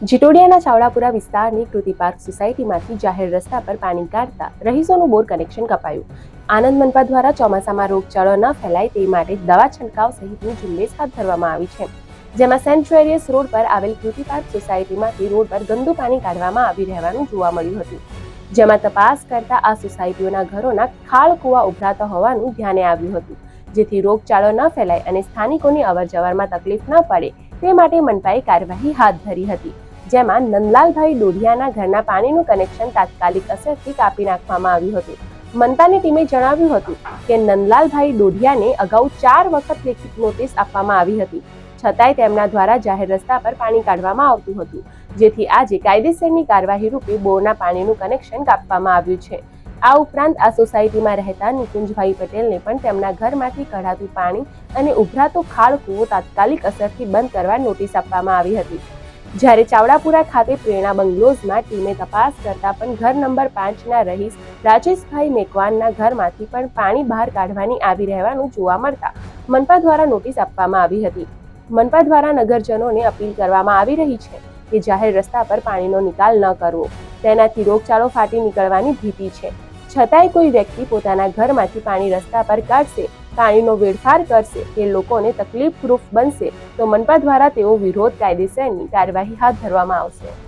જીટોડિયાના ચાવડાપુરા વિસ્તારની કૃતિ પાર્ક સોસાયટીમાંથી જાહેર રસ્તા પર પાણી કાઢતા રહીશોનું બોર કનેક્શન કપાયું. આનંદ મનપા દ્વારા ચોમાસામાં રોગચાળો ન ફેલાય તે માટે દવા છંટકાવ સહિતની ઝુંબેશ હાથ ધરવામાં આવી છે. જેમાં સેન્ટ વેરિયસ રોડ પર આવેલ કૃતિ પાર્ક સોસાયટીમાંથી રોડ પર ગંદુ પાણી કાઢવામાં આવી રહેવાનું જોવા મળ્યું હતું. જેમાં તપાસ કરતા આ સોસાયટીઓના ઘરોના ખાળ કૂવા ઉભરાતા હોવાનું ધ્યાને આવ્યું હતું. જેથી રોગચાળો ન ફેલાય અને સ્થાનિકોની અવરજવરમાં તકલીફ ન પડે તે માટે મનપાએ કાર્યવાહી હાથ ધરી હતી. જેમાં નંદલાલભાઈ ડોઢિયાના ઘરના પાણીનું કનેક્શન તાત્કાલિક અસરથી કાપી નાખવામાં આવ્યું હતું. મનપાની ટીમે જણાવ્યું હતું કે નંદલાલભાઈ ડોઢિયાને અગાઉ ચાર વખત લેખિત નોટિસ આપવામાં આવી હતી. છતાંય તેમના દ્વારા જાહેર રસ્તા પર પાણી કાઢવામાં આવતું હતું, જેથી આજે કાયદેસરની કાર્યવાહી રૂપે બોરના પાણીનું કનેક્શન કાપવામાં આવ્યું છે. આ ઉપરાંત આ સોસાયટીમાં રહેતા નિકુંજભાઈ પટેલને પણ તેમના ઘરમાંથી કઢાતું પાણી અને ઉભરાતો ખાળ કૂવો તાત્કાલિક અસરથી બંધ કરવા નોટિસ આપવામાં આવી હતી. જ્યારે ચાવડાપુરા ખાતે પ્રેરણા બંગલોઝમાં ટીમે તપાસ કરતા પણ ઘર નંબર પાંચના રહીશ રાજેશભાઈ મેકવાનના ઘરમાંથી પણ પાણી બહાર કાઢવાની આવી રહેવાનું જોવા મળતા મનપા દ્વારા નોટિસ આપવામાં આવી હતી. મનપા દ્વારા નગરજનોને અપીલ કરવામાં આવી રહી છે કે જાહેર રસ્તા પર પાણીનો નિકાલ ન કરવો. તેનાથી રોગચાળો ફાટી નીકળવાની ભીતિ છે. છતાંય કોઈ વ્યક્તિ પોતાના ઘરમાંથી પાણી રસ્તા પર કાઢશે, પાણીનો વેડફાર કરશે, કે લોકોને તકલીફરૂપ બનશે, તો મનપા દ્વારા તેઓ વિરોધ કાયદેસરની કાર્યવાહી હાથ ધરવામાં આવશે.